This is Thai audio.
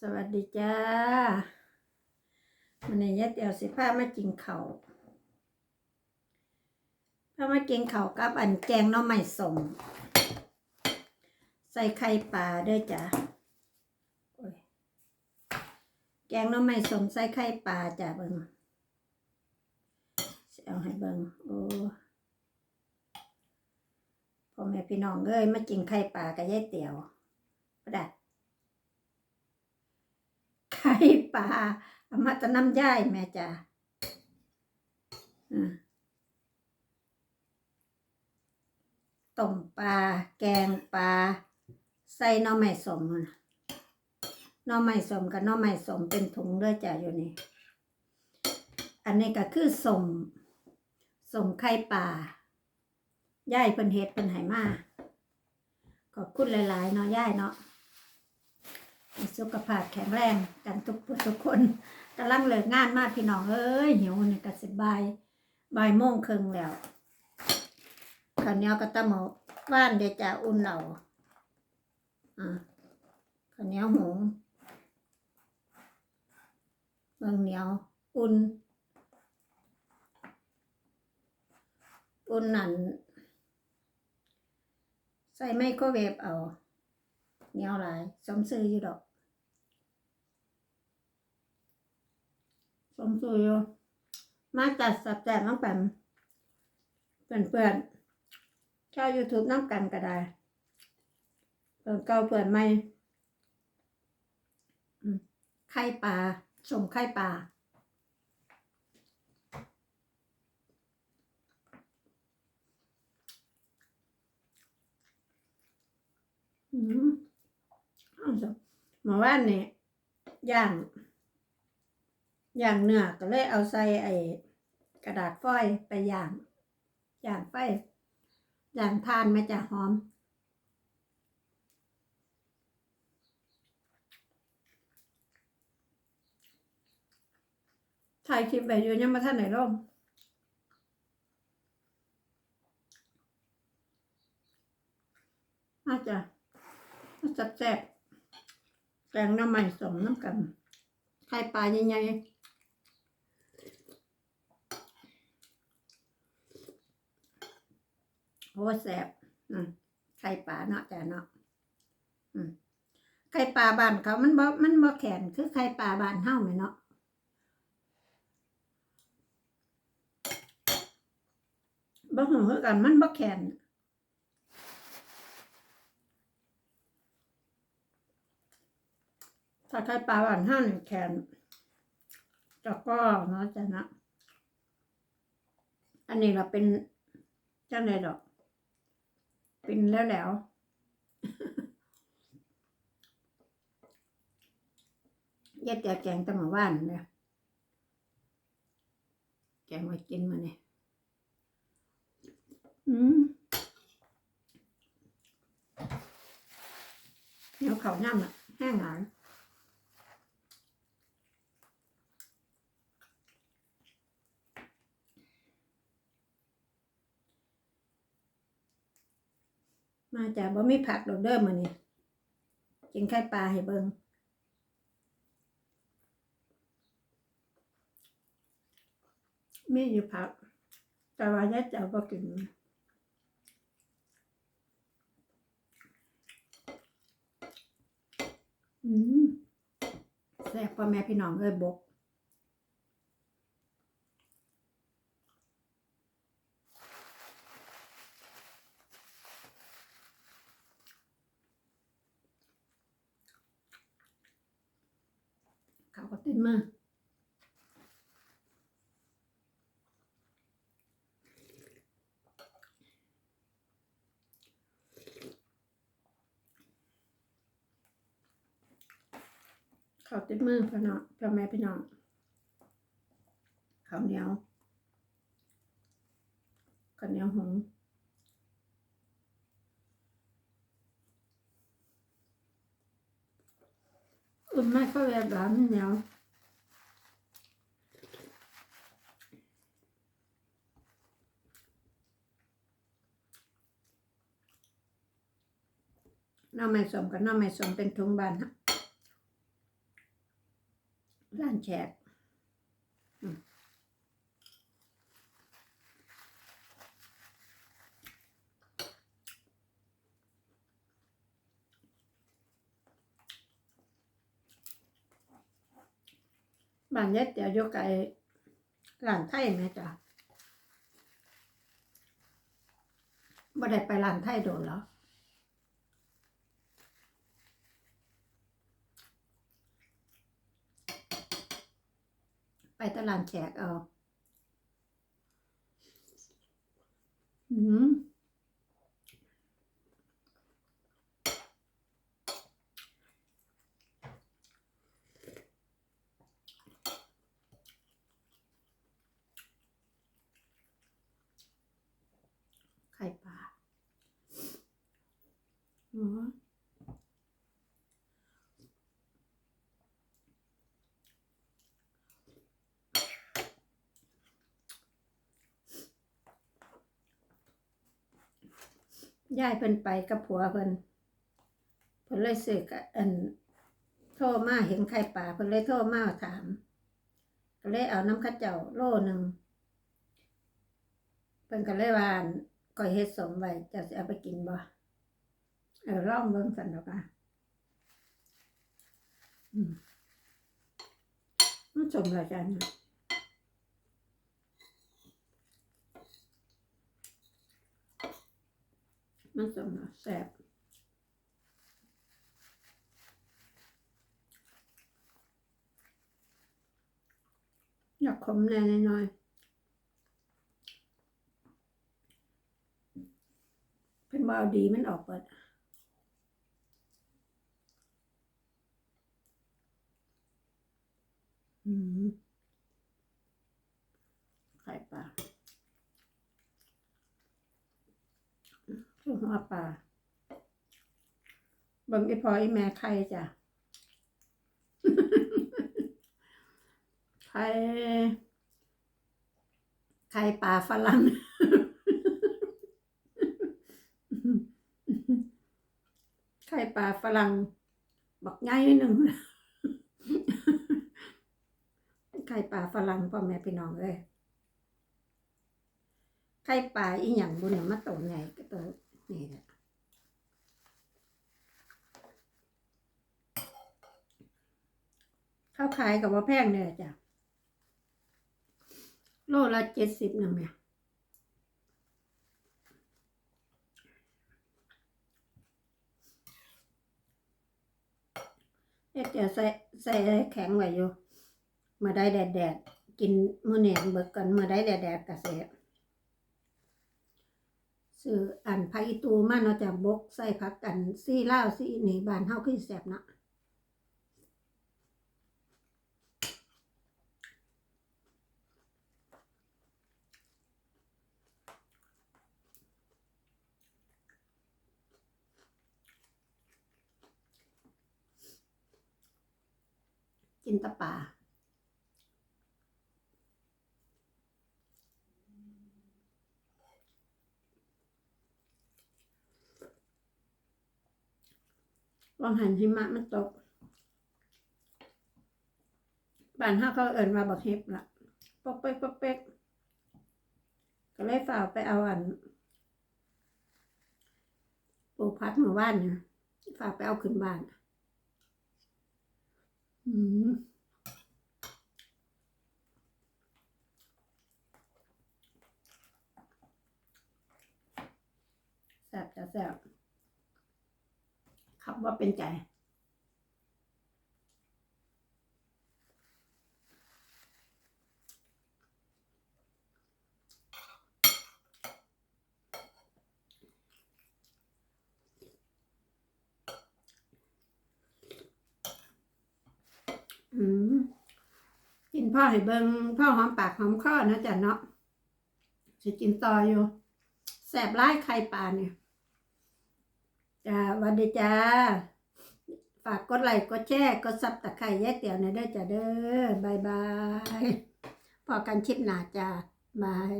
สวัสดีจ้าวันนี้ยายเตียวสิพามากินเขาวพามากินเข่ากับอันแกงน้อไม้สมใส่ไข่ปลาด้วยจ้ะแกงน้อไม้สมใส่ไข่ปลาจ้ะเบิงเอาให้เบิงโอ้พ่อแม่พี่น้องเอ้ยมากินไข่ปลากับยายเตียวก็ได้ ไข่ปลาเอามาจะน้ำย่ายแม่จ้าอ่าต้มปลา แกงปลา ใส่น่อไม้สมนะหน่อไม้สมกับน่อไม้สมเป็นถุงด้วยจ้ะอยู่นี่ อันนี้ก็คือสมสมไข่ปลาย่ายเพิ่นเฮ็ดเพิ่นให้มาขอบคุณหลาย ๆ เนาะย่ายเนาะ สุขภาพแข็งแรงกันทุกผู้ทุกคนกำลังเลิกงานมากพี่น้องเอ้ยหิวนี่ก็สิบายบ่ายโมงครึ่งแล้วข้าวเหนียวกับตะหมูว่านเดี๋ยวจะอุ่นเอาอ่าข้าวเหนียวหุงเมืองเหนียวอุ่นอุ่นนั่นใส่ไมโครเวฟเอา เหนียวหลายสมซื้ออยู่ดอกสมซื้ออยู่มาจัดสับแจกน้องแปมเพื่อนเพื่อนชาวยูทูบน้ำกันก็ได้เพื่อนเก่าเพื่อนใหม่ไข่ปลาสมไข่ปลาอืมเอาจ้ะ หมาว่านเนี่ยย่าง ย่างเนื้อก็เลยเอาใส่ไอ้กระดาษฟอยล์ไปย่าง ย่างไปย่างทานมาจะหอมถ่ายคลิปไปอยู่ยังมาท่านไหนร่มอาจจะจับแซ่บ แกงน้ำใหม่สมน้ำกันไข่ปลาใหญ่ๆโอ้แซ่บอืมไข่ปลาเนาะจ้ะเนาะอืมไข่ปลาบ้านเขา มันบ่มันบ่แข็งคือไข่ปลาบ้านเฮาไหมเนาะบ่หูคือกันมันบ่แข็ง ถ้าไข่ปลาหวานห้าหนึ่งแคนแล้วก็เนาะจ้ะนะ อันนี้เราเป็นเจ้าไหนดอก เป็นแล้วแล้วเย็ดแต่แกงตะหมาว่านเนี่ยแกงไว้กินมาเนี่ยอืมเดี๋ยวเขาย่ำอะแห้งหาย จากบ่มีผักดอกเด้อมื้อนี้กินไข่ปลาให้เบิ่งมีอยู่ผัก แต่ว่ายายจะเอาบ่กินอืมแซ่บพ่อแม่พี่น้องเอ้ยบก เขาก็เต้นมาก เขาต้นมือพ่อเนาะพ่อแม่พี่น้องข้าวเหนียวข้าวเหนียวหงส์อุ่นไม่ก็แบบร้านเหนียวน้าไม้สมกับน้าไม้สมเป็นทุงบานฮะานแขกบ้านเย็ดเดี๋ยวยู่ไกลร้านไทยไหมจ๊ะบ่ได้ไปร้านไทยโดนแล้ว ตลาดแขกเอาอืมไข่ปลาอ๋อ ยายเพิ่นไปกับผัวเพิ่นเพิ่นเลยสึกอันโทรมาเห็นไข่ป่าเพิ่นเลยโทรมาถาม ก็เลยเอาน้ำข้าวเจ้าโลหนึ่งเพิ่นก็เลยว่านก่อยเฮ็ดสมไว้จะสิเอาไปกินบ่เออลองเบิ่งสันดอกอะอืมมันสมแล้วจ้ะ นสมแล้วแซ่บอยากขมแน่หน่อยเป็นบ่เอาดีมันออกเปิดอืมไข่ปลาคือ หัวปลาเบิ่งไอพอไอแม่ไข่จ้ะไข่ไข่ปลาฝรั่งไข่ปลาฝรั่งบักใหญ่หนึ่งไข่ปลาฝรั่งพ่อแม่พี่น้องเอ้ยไข่ปลาอีหยังบุญมาโตใหญ่ก็ตัว นี่แหละข้าวขายกับว่าแพงเนี่ยจ้ะ โลละเจ็ดสิบหนึ่งเนี่ยเอ๊ะเดี๋ยวใส่ใส่แข็งไว้อยู่มื่อได้แดดแดดกินมื้อเนี่ยเบิกกันมื่อได้แดดแดดๆกะเสะ ซื้ออันไผอีตูมาเนาะจากบกใส่ผักกันซี่เล่าซี่นี่บ้านเฮาคือแซ่บเนาะกินตะป่า วังหันหิมะมันตกบ้านเฮาเขาเอิ้นว่าบักเห็บล่ะปอกเป๊กปอกเป๊กก็เลยฝ่ากไปเอาอันปูพักหมู่บ้านเนะฝากไปเอาขึ้นบ้าน อืมแซ่บจะแซ่บ ขับว่าเป็นใจ อืมกินพ่อให้เบิงพ่อหอมปากหอมคอนะจ๊ะเนาะสิกินต่ออยู่แสบไล่ไข่ปลาเนี่ย จ้าวันดีจ้า ฝากกดไลค์กดแชร์กดซับตะไคร้แยกเตี๋ยวในเด้อจ้าเด้อบายบายพอกันชิปหนาจ้าบาย